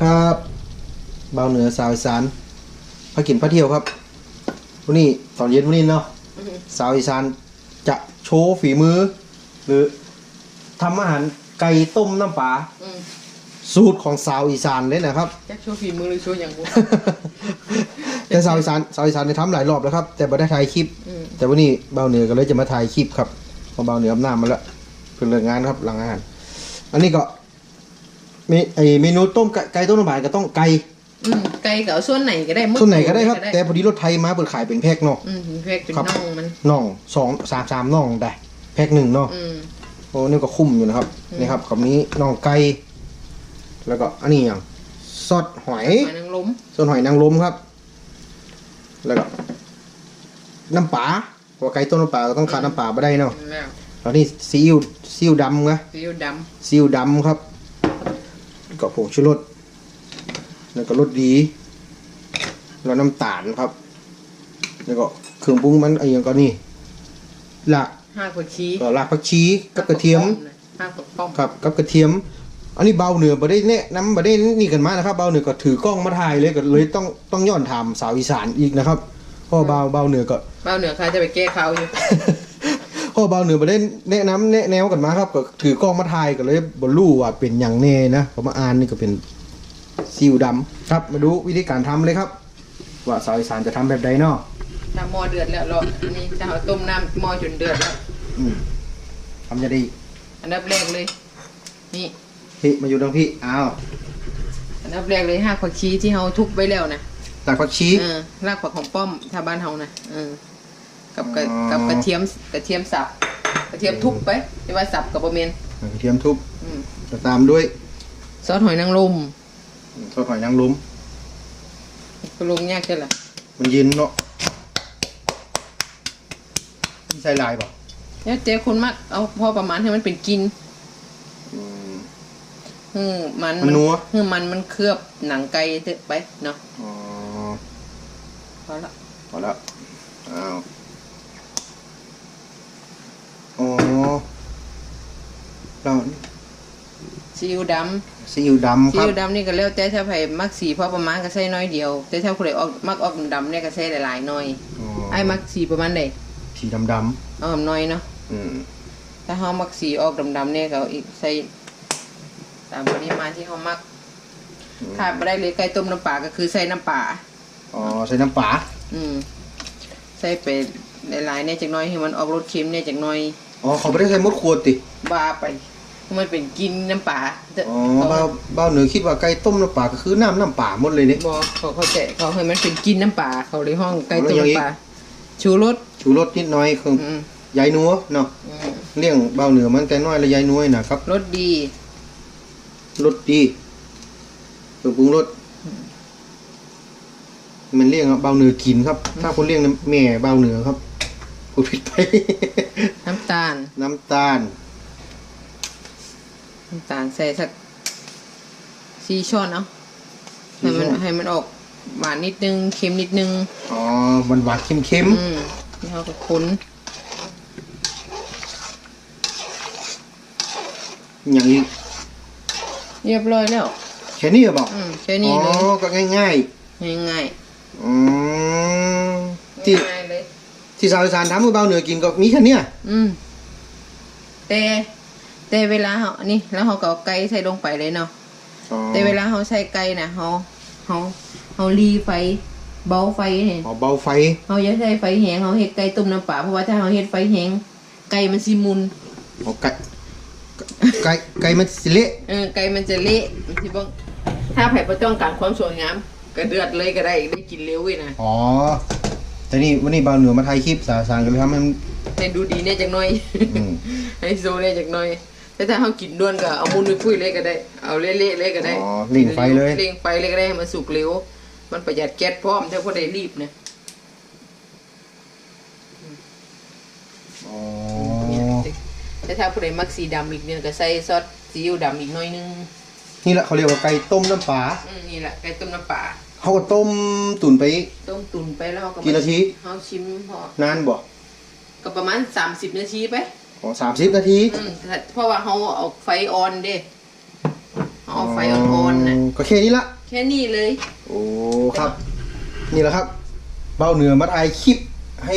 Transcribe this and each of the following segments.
วัสดีครับเบาวเหนือสาวอีสานพากินพาเที่ยวครับวันนี้ตอนเย็นวันนี้เนาะสาวอีสานจะโชว์ฝีมือ หรือทำอาหารไก่ต้มน้ำปลาอืมสูตรของสาวอีสานเลยนะครับจักโชว์ฝีมือหรือโชว์อย่างกูแต่สาวอีสานสาวอีสานเนี่ยทำหลายรอบแล้วครับ แต่ไม่ได้ถ่ายคลิป อืมแต่วันนี้เบาวเหนือก็เลยจะมาถ่ายคลิปครับเพอเบาวเหนืออำนาจมาแล้วเพิ่งเลิกงานครับหลังอาหารอันนี้ก็ เมไอเมนูต้มไก่ไก่ต้มน้ำปลาก็ต้องไก่อืมไก่กับส่วนไหนก็ได้มึส่วนไหนก็ได้ครับ แต่พอดีรถไทยมาเปิดขายเป็นแพ็คเนาะอืมแพกเป็นครับน่องมันน่องสองสามสามน่องได้แพ็คหนึ่งเนาะอืมโอ้นี่ก็คุ้มอยู่นะครับอืมนี่ครับกับนี้น่องไก่แล้วก็อันนี้อย่างซอสหอยหอยนางรมซอสหอยนางรมครับ แล้วก็น้ำปลาเพราะว่าไก่ต้มน้ำปลาก็ต้องขาดน้ำปลาไม่ได้เนาะแล้วแล้วนี่ซีอิ๊วซีอิ๊วดำนะซีอิ๊วดซีอิ๊วดำครับ แล้วก็ผงชูรสแล้วก็รสดีแล้วน้ำตาลครับ แล้วก็เครื่องปรุงมันไอ้อย่างก็นี่หลักำห้าผักชีก็รากผักชีกับกระเทียมห้าผักป้อมครับกับกระเทียม อันนี้เบาเหนือบ่ได้แนะนำบ่ได้นี่กันมานะครับ เบาเหนือก็ถือกล้องมาถ่ายเลยก็เลยต้องต้องย้อนถามสาวอีสานอีกนะครับเพราะว่าเบาเบาเหนือก็เบ้าเหนือใครจะไปแก้เขาอยู่ เพราะว่าเบาเหนือบ่ได้แนะนำแนะแนวกันมาครับก็ถือกล้องมาถ่ายก็เลยบ่รู้ว่าเป็นอย่างแน่นะพอมาอ่านนี่ก็เป็นซิวดำครับมาดูวิธีการทำเลยครับ ว่าสาวอีสานจะทำแบบใดเนาะถ้าหม้อเดือดแล้วรออันนี้จะเอาต้มน้ำหม้อจนเดือดแล้วอืมทำจะดีอันดับแรกเลย นี่พี่มาอยู่ตรงพี่อ้าวอันดับแรกเลยห้าผักชีที่เราทุบไว้แล้วนะตักผักชีเออรากผักของป้อมถ้าบ้านเฮานะเออ กับกระอ๋อ กับกระเทียมกระเทียมสับกระเทียมทุบไปที่ว่าสับกับบะเมนกระเทียมทุบอืมจะตามด้วยซอสหอยนางรมซอสหอยนางรมก็ลงยากใช่ละมันเย็นเนาะมีใส่ลายเปล่ะแล้วเจ๊คนมากเอาพอประมาณให้มันเป็นกินฮึมมันมันนัวฮึมมันมันเคลือบหนังไก่เถอะไปเนาะอ๋อพอละพอแล้วอ้าวอ๋อ เราซีอิ๊วดซีอิ๊วำดำซีครับ อิ๊วดำนี่ก็แล้วแต่ถ้าไผมักสีพอประมาณก็ใส่น้อยเดียว แต่ถ้าผู้ใดออกมักออกดำๆเนี่ยก็ใส่หลายๆหน่อยอ๋อไอ้มักสีประมาณใดสีดำดเอาหน่อยเนาะำอืมถ้าเฮามักสีออกดำๆเนี่ยก็เอาอีกใส่ตามปริมาณที่เฮามักขาดบ่ได้เลยไก่ต้มน้ำปลาก็คือใส่น้ำปลา อ๋อใส่น้ำปลาอืมใส่ไปหลายๆเนี่ยจักหน้อยให้มันออกรสเค็มเนี่ยจักหน้อย อ๋อเขาไม่ได้ใส่มดขวดติบ้าไปให้มันเป็นกินน้ำปลาเด้ออ๋อเบาเบาเหนือคิดว่าไก่ต้มน้ำปลาก็คือน้ำน้ำปลาหมดเลยเนี่ย บอเขาเขาแจกเขาให้มันเป็นกินน้ำปลาเขาเลยห้องไก่ต้มแล้วอย่างนี้น้ำปลาชูรสชูรสนิดหน้อยคืออืมยายนัวเนาะอืมเลี้ยงเบาเหนือมันแต่น้อยและยายนัวนะครับรสดี รสดีเครื่องปรุงรสมันเลี้ยงเบาเหนือกินครับ ถ้าคนเลี้ยงน่ะแม่เบาเหนือครับ พูดผิดไป น้ำตาล น้ำตาล น้ำตาลใส่สักสี่ช้อนเอาให้มันให้มันออกหวานนิดนึง เค็มนิดนึง อ๋อหวานหวานๆเค็มเค็มอืมนี่เขาก็คุ้นๆอย่างนี้เรียบร้อยแล้วแค่นี้เหรอบอกอืมแค่นี้เลอ๋อยก็ง่ายง่ายๆอืมๆที่ ง่ายๆเลย ที่สาวอีสานทำให้เบาเหนือกินก็มีแค่เนี้ยอืมแต่แต่เวลาเขานี่แล้วเขาก็เอาไก่ใส่ลงไปเลยเนาะอ๋อแต่เวลาเขาใส่ไก่นะเขาเขาเขารีไฟเบาไฟเนี่ย อ๋อเบาไฟ เขาอย่าใช้ไฟแหงเขาเฮ็ดไก่ต้มน้ำปลาเพราะว่าถ้าเขาเฮ็ดไฟแหงไก่มันสิมุนอ๋อไก่ไก่ไก่มันสิเละเออไก่มันจะเละมันสิบ่ถ้าไผ่บ่ต้องการความสวยงามก็เดือดเลยก็ได้ได้กินเร็วเว้ยนะอ๋อ แต่นี่วันนี้เบาเหนือมาถ่ายคลิปสาวสานก็เลยทำให้มันให้ดูดีเนี่ยจักหน่อย อืมให้โซเนี่ยจักหน่อย แต่ถ้าเขากินด้วนก็เอามุนไปพุ้ยเลยก็ได้ เอาเละๆเลยก็ได้อ๋อเร่งไฟเลยเร่งไฟเลยก็ได้ให้มันสุกเร็ว มันประหยัดแก๊สพร้อมถ้าพอได้รีบนะอ๋อแต่ถ้าผู้ใดมักสีดำอีกเนี่ยก็ใส่ซอสซีอิ๊วดำอีกหน่อยนึงนี่แหละเขาเรียกว่าไก่ต้มน้ำปลา อืมนี่แหละไก่ต้มน้ำปลา เขาก็ต้มตุ๋นไปต้มตุนไปแล้วเขก็กี่นาที เขาชิมพอนานบ่ก็ประมาณ30นาทีไปอ๋อสามสิบนาทีอืมแต่เพราะว่าเขาเอาไฟออนเด้เอาเอาไฟอ่อนๆนะก็แค่นี้ละ แค่นี้เลย โอ้ครับ นี่แหละครับ เบ้าเหนือมาถ่ายคลิปให้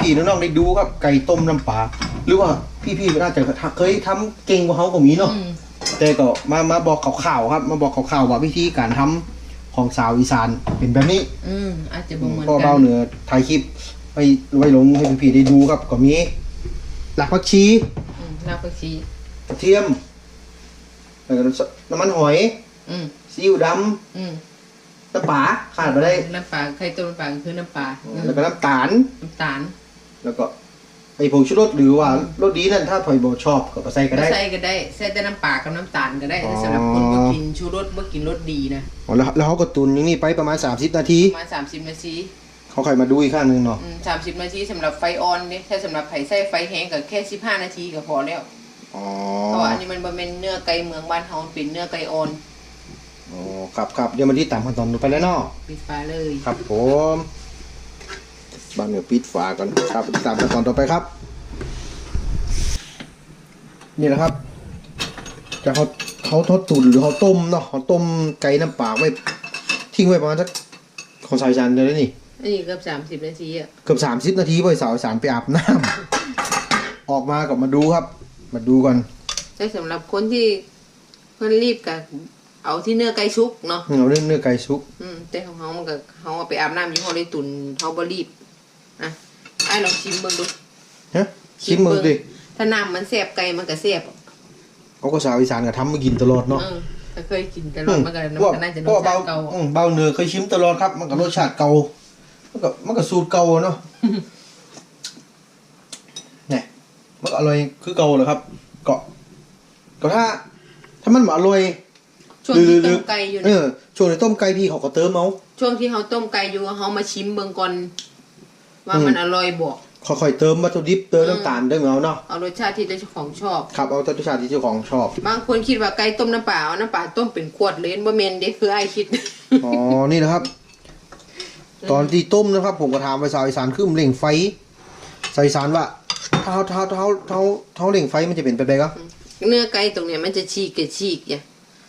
พี่ๆน้องๆได้ดูครับ ไก่ต้มน้ำปลาหรือว่าพี่ๆก็น่าจะเคยทำเก่งกว่าเขาก็มีเนาะอืมแต่ก็มามาบอกข่าวๆครับ มาบอกข่าวๆว่าวิธีการทำ ของสาวอีสานเป็นแบบนี้อืมอาจจะบ่เหมือนก็กัเบ้าเหนือถ่ายคลิปไปไว้ลงให้พี่ๆได้ดูครับก็มีหลักผักชีอืมรากผักชีกระเทียมแล้วก็น้ำมันหอยอืมซีอิ๊วดอืมำน้ำปลาขาดไปได้น้ำปลาไข่ต้มน้ำปลาก็คือน้ำปลาอืมแล้วก็น้ำตาลน้ำตาล แล้วก็ ไอ้ผงชูรสหรือว่ารสดีนั่นถ้าพลอยบชอบก็ไปใส่ก็ได้ใส่ก็ได้ใส่แต่น้ำปลากับน้ำตาลก็ได้อ๋อสำหรับคนบ่กินชูรสบ่กินรสดีนะอ๋อแล้วแล้วเขาก็ตุนอย่างนี้ไปประมาณ 30 นาทีประมาณ30 นาทีเขาค่อยมาดูอีกข้างหนึ่งเนาะอืม30นาทีสำหรับไฟอ่อนนี่ถ้าสำหรับไผ่ใส่ไฟแห้งก็แค่15นาทีก็พอแล้วอ๋อเพราะว่าอันนี้มันบ่แม่นเนื้อไก่เมืองบ้านเฮามันเป็นเนื้อไก่อ่อนอ๋อครับครับเดี๋ยวมาที่ตามขั้นตอนดูไปแล้วเนาะปิดฝาเลย ครับผม บางเหนือปิดฝาก่อนครับตามขั้นตอนต่อไปครับ นี่นะครับจะเขาเขาทอดตุนหรือเขาต้มเนาะเขาต้มไก่น้ำปลาไว้ทิ้งไว้ประมาณสักของสายจานเดียวนี่อันนี้เกือบ30นาทีอะเกือบสามสิบนาทีบ่อยสาวสารไปอาบน้ำออกมากับมาดูครับ มาดูกันแต่สำหรับคนที่เพิ่นรีบก็เอาที่เนื้อไก่ชุกเนาะเราเรื่องเนื้อไก่ซุก อืมแต่ของเฮามันก็เฮาเอาไปอาบน้ำอยู่เฮาเลยตุนเฮาบ่รีบ อะไอ้ลองชิมเบิ่งดูฮะชิมมือดิถ้าน้ำมันแซ่บไก่มันก็แซ่บเขาก็สาวอีสานก็ทำมากินตลอดเนาะเออก็เคยกินตลอดมันก็เพราะมันก็น่าจะรเพราะสเบาชาติเก่าอืมเบาเนื้อเคยชิมตลอดครับ มันก็รสชาติเก่ามันก็มันก็สูตรเก่าเนาะเนี่ยมันก็อร่อยคือเก่าเลยครับ ก็ก็ถ้า ถ้ามันบ่อร่อยช่วงที่ต้มไก่อยู่เอนะอช่วงในต้มไก่พี่เขาก็เติมเอาช่วงที่เฮาต้มไก่อยู่เฮามาชิมเบิ่งก่อน ว่าอืมมันอร่อยบ่ค่อยๆเติมวัตถุดิบเติมน้ำตาลเติมเอาเนาะเอารสชาติที่เจ้าของชอบครับเอาแต่รสชาติที่เจ้าของชอบ บางคนคิดว่าไก่ต้มน้ำเปล่าเอาน้ำเปล่าต้มเป็นขวดเลยบ่แม่นเด้คือไอ้คิดอ๋อนี่นะครับ ตอนที่ต้มนะครับ ผมก็ถามไปสาวอีสานคือมันเร่งไฟสาวอีสานว่าเท้าเท้าเท้าเท้าเท้าเร่งไฟมันจะเป็นไปได้ก็เนื้อไก่ตรงเนี้ยมันจะฉีกกับฉีกอย่า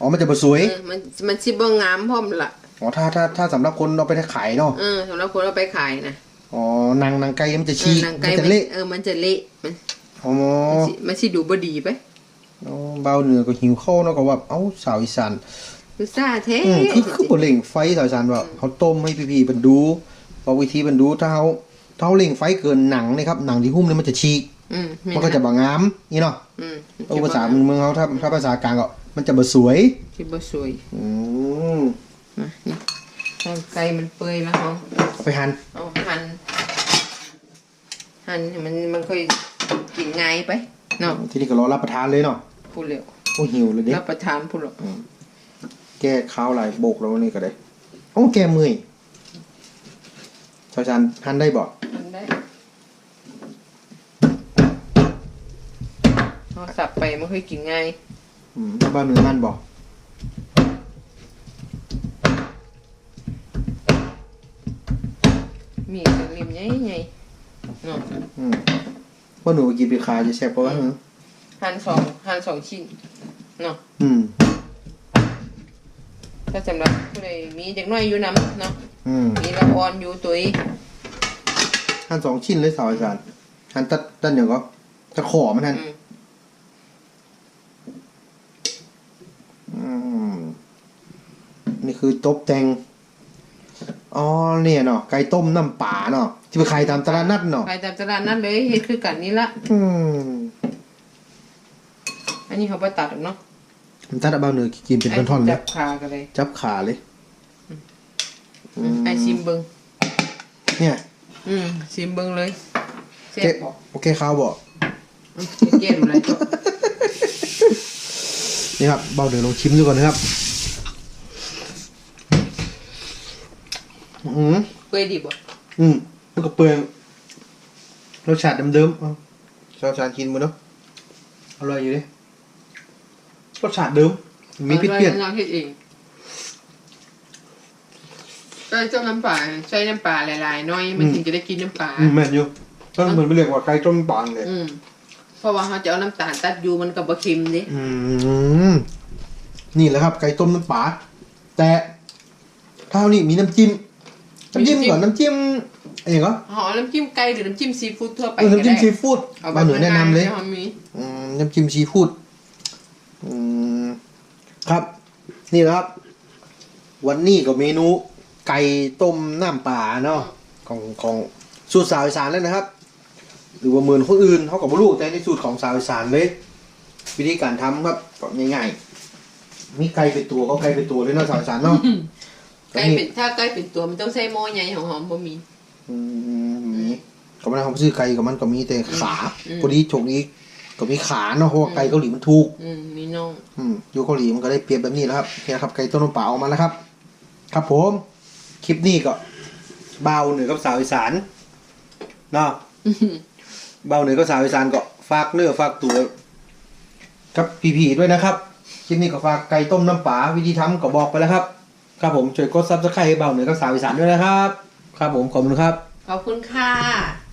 อ๋อมันจะบสวยเออมันมันสิบ่งามพร้อมล่ะอ๋อถ้าถ้าถ้าสำหรับคนเอาไปขายเนาะเออสำหรับคนเอาไปขายนะ อ๋อนางนางไก่มันจะฉีกเออหนังไก่มันมัจะนเละเออมันจะเละมันอ๋อมันสิมันสิดูบ่ดีไปอ๋อเบาเหนือก็หิวข้าวเนาะก็ว่าเอ้าสาวอีสานคือซ่าแท้อืมคือคือบ่เร่งไฟสาวอีสานว่าเขาต้มให้พี่ๆมันดูว่าวิธีมันดูถ้าเขาถ้าเขาเร่งไฟเกินหนังนะครับหนังที่หุ้มเนี่ยมันจะฉีกอืมมันก็จะบางงามนี่เนาะอืมเอาภาษาเมืองเขาถ้าถ้าภาษากลางก็มันจะบ่สวยสิบ่สวยอืมนะนี่ ถ้าไก่มันเปื่อยแล้วเฮาเอาไปหั่นเอาหั่นหั่นให้มันมันค่อยกินง่ายไปเนาะทีนี้ก็รอรับประทานเลยเนาะพูดเร็วโอ้หิวเลยเด็กรับประทานพูดหรอกแก้ข้าวหลายโบกแล้วนี่ก็ได้โอ้แก้เมื่อยชาวชานหั่นได้บ่ทำได้เอาสับไปมันค่อยกินง่ายอืมบ้านเมืองหั่นบ่มี กระเลียมใหญ่ๆเนาะอืมว่าหนูกินไปขายจะแซ่บกว่าหึหั่นสองหั่นสองชิ้นเนาะอืมถ้าสำหรับผู้ใดมีเด็กน้อยอยู่น้ำเนาะอืมมีละอ่อนอยู่ตัวอีหั่นสองชิ้นเลยสาวอาจารย์หั่นตัดตัดอย่างก็ตะขอมันหั่นอืมอืมนี่คือตบแต่งอ๋อเนี่ยเนาะไก่ต้มน้ำป่าเนาะ ที่ไปขายตามตลาดนัดเนาะไปตามตลาดนั้นเลยเฮ็ดคือกันนี่ละอืมอันนี้เขาไปตัดหรอกเนาะมันตัดเอาเบาเนื้อกินเป็นท่อนๆเลจัยบขากันเลย จับขาเลยไอชิมเบิงเนี่ย อืมชิมเบิงเลยเสร็แกจบอกโอเคข้าวบอกอืมเกลียดอะไรก็นี่ครับเบาเดี๋ยวลองชิมดูก่อนนะครับอืมเปื่อยดีบ่อืม มันก็เปลืองรสชาติเดิมๆเอาชาวชานกินมาเนาะอร่อยอยู่ดิรสชาติเดิม มีพริกเปรี้ยนเราเฮ็ดเองใส่เจ้าน้ำปลาใส่น้ำปลาหลายๆหน้อยมันอืมถึงจะได้กินน้ำปลาอืมแม่นอยู่ก็เหมือนไปเรียกว่าไก่ต้มปางเลยอืมเพราะว่าเขาจะเอาน้ำตาลตัดอยู่มันกับบะเค็มดิอืมนี่แหละครับ ไก่ต้มน้ำปลาแต่ข้าวนี่มีน้ำจิ้มน้ำจิ้มก่อนน้ำจิ้ม อะไรอย่างเงี้ยหอน้ำจิ้มไก่หรือน้ำจิ้มซีฟู้ดทั่วไปเออน้ำจิ้มซีฟู้ดเอาบ้านเหนือแนะนำเลยอามีอืมน้ำจิ้มซีฟู้ดอืมครับ นี่แหละครับ วันนี้ก็เมนูไก่ต้มน้ำปลาเนาะของของสูตรสาวอีสานเลยนะครับ หรือว่าเหมือนคนอื่นเขากับบลูกแต่ในสูตรของสาวอีสานเลย วิธีการทำครับก็ง่ายๆมีไก่เป็นตัวก็ไก่เป็นตัวเลยเนาะสาวอีสานเนาะไก่เป็นถ้าไก่เป็นตัวมันต้องใส่หม้อใหญ่หอมๆบ่มีอืม มีก็มันเขาซื้อไก่กับมันก็มีแต่ขาอืมพอดีโชคดีก็มีขาเนาะเพราะว่าไก่เกาหลีมันถูกอืมมีน่องอืมอยู่เกาหลีมันก็ได้เปรียบแบบนี้แหล้วครับเนี่ยครับไก่ต้นน้ำเปล่าออกมาแล้วครับ ครับผมคลิปนี้ก็เบาเหนือกับสาวอีสานเนาะเบาเหนือกับสาวอีสานก็ฝากเนื้อฝากตัวกับพี่ๆด้วยนะครับคลิปนี้ก็ฝากไก่ต้มน้ำปลาวิธีทำก็บอกไปแล้วครับ ครับผมช่วยกดซับสไครต์เบาเหนือกับสาวอีสานด้วยนะครับ ครับผมขอบคุณครับ ขอบคุณค่ะ